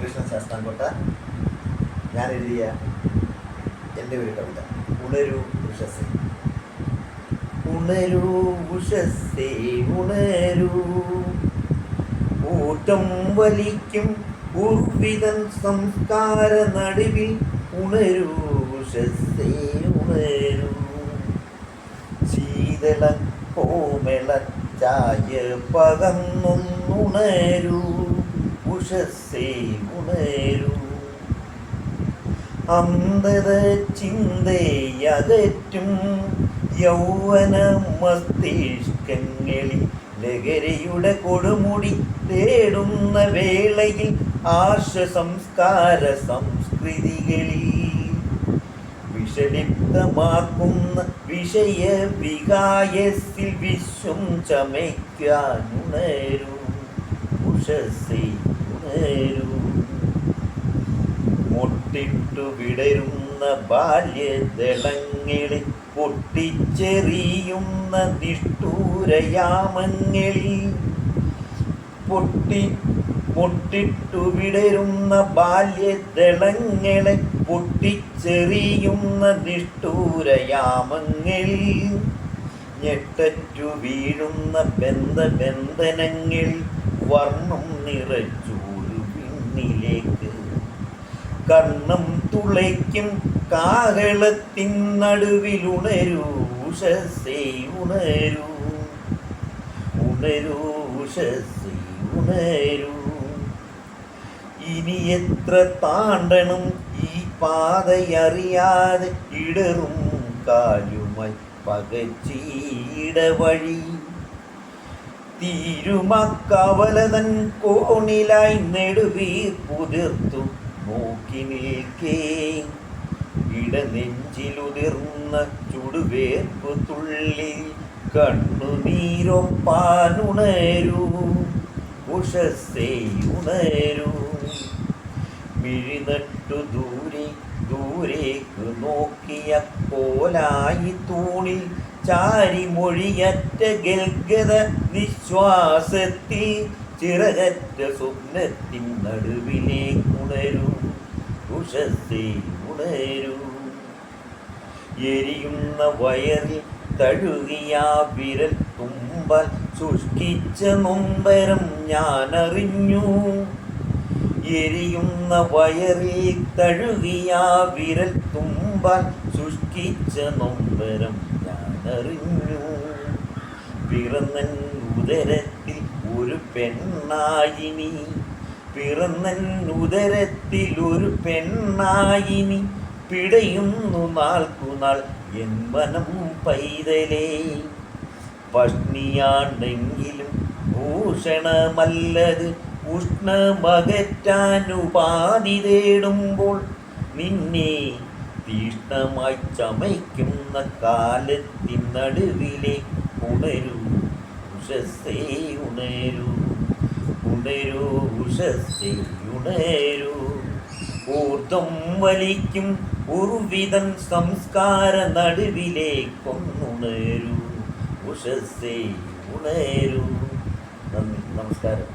ഉണ്ണികൃഷ്ണൻ ശാസ്താംകോട്ട ഞാൻ എഴുതിയ എന്റെ ഒരു കവിത ഉണരൂ ഉഷസേ ഉണരൂ ഉഷസേ ഉണരൂ. ഊറ്റം വലിക്കും ഉർവിതൻ സംസ്കാര നടുവിൽ ഉണരൂ ഉഷസേ ഉണരൂ. ശീതള കോമള ചായ പകന്നൊന്നുണരൂ ഉഷസ്സേ ഉണരൂ അന്ധത ചിന്തയകറ്റും യൗവന മസ്തിഷ്കങ്ങളിൽ ലഹരിയുടെ കൊടുമുടി തേടുന്ന വേളയിൽ ആർഷ സംസ്കാര സംസ്കൃതികളിൽ വിഷലിപ്തമാക്കുന്ന വിഷയ വികായസിൽ വിശ്വം ചമയ്ക്കാനുണരും. ഉഷസി മുട്ടിട്ടു വിടരുന്ന ബാല്യദളങ്ങളിൽ പൊട്ടിച്ചെറിയുന്ന നിഷ്ഠൂരയാമങ്ങളിൽ പൊട്ടി പൊട്ടിട്ടു വിടരുന്ന ബാല്യദളങ്ങളെ പൊട്ടിച്ചെറിയുന്ന നിഷ്ഠൂരയാമങ്ങളിൽ ഞെട്ടറ്റു വീഴുന്ന ബന്ധബന്ധനങ്ങളിൽ വർണം നിറച്ചൂരു പിന്നിലേക്ക് കർണം തുളയ്ക്കും കാഹളത്തിൻ നടുവിലുണരൂ ഉണരൂ. ഉണരൂ ഉണരൂ. ഇനി എത്ര താണ്ടണം ഈ പാതയറിയാതെ ഇടറും കാലുമായി പകച്ചീട വഴി. തീരുമക്കവലതൻ കോണിലായി നെടുവീർ പുതിർത്തു നോക്കി നിൽക്കേ. ഇടനെഞ്ചിലുതിർന്ന ചുടുവേർപ്പ് തുള്ളി കണ്ണുനീരൊപ്പാനുണരൂ ഉഷസ്സേ ഉണരൂ മിഴിനട്ടു ദൂരെ ദൂരേക്ക് നോക്കിയ കോലായി തൂണിൽ ചാരി മൊഴിയറ്റ ഗൽഗത നിശ്വാസത്തിൽ ചിറകറ്റ സ്വപ്നത്തിൻ നടുവിലേക്കുണരൂ ഉഷസ്സേ ഉണരൂ എരിയുന്ന വയറിൽ തഴുകിയ വിരൽ തുമ്പൽ സൂക്ഷിച്ച നൊമ്പരം ഞാനറിഞ്ഞു. എരിയുന്ന വയറിൽ തഴുകിയ വിരൽ തുമ്പാൻ സൃഷ്ടിച്ച നൊമ്പരം ഞാനറിഞ്ഞു. പിറന്നൻ ഉദരത്തിൽ ഒരു പെണ്ണായിനി. പിറന്നൻ ഉദരത്തിൽ ഒരു പെണ്ണായിനി. പിടയുന്നു നാൾക്കുനാൾ എൻ മനം പൈതലേ. പഷ്ണിയാണെങ്കിലും ഭൂഷണമല്ലത് ഉഷ്ണമകറ്റാനുപാധി തേടുമ്പോൾ നിന്നെ തീഷ്ണമായി ചമയ്ക്കുന്ന കാലത്തിൻ നടുവിലെ ഉണരൂ ഉഷസ്സേ ഉണരൂ ഉണരൂ ഉഷസ്സേ ഉണരൂ. ഊർദ്ധം വലിക്കും ഉർവിതൻ സംസ്കാര നടുവിലേക്കൊന്നുണരൂ ഉഷസ്സേ ഉണരൂ. നന്ദി നമസ്കാരം.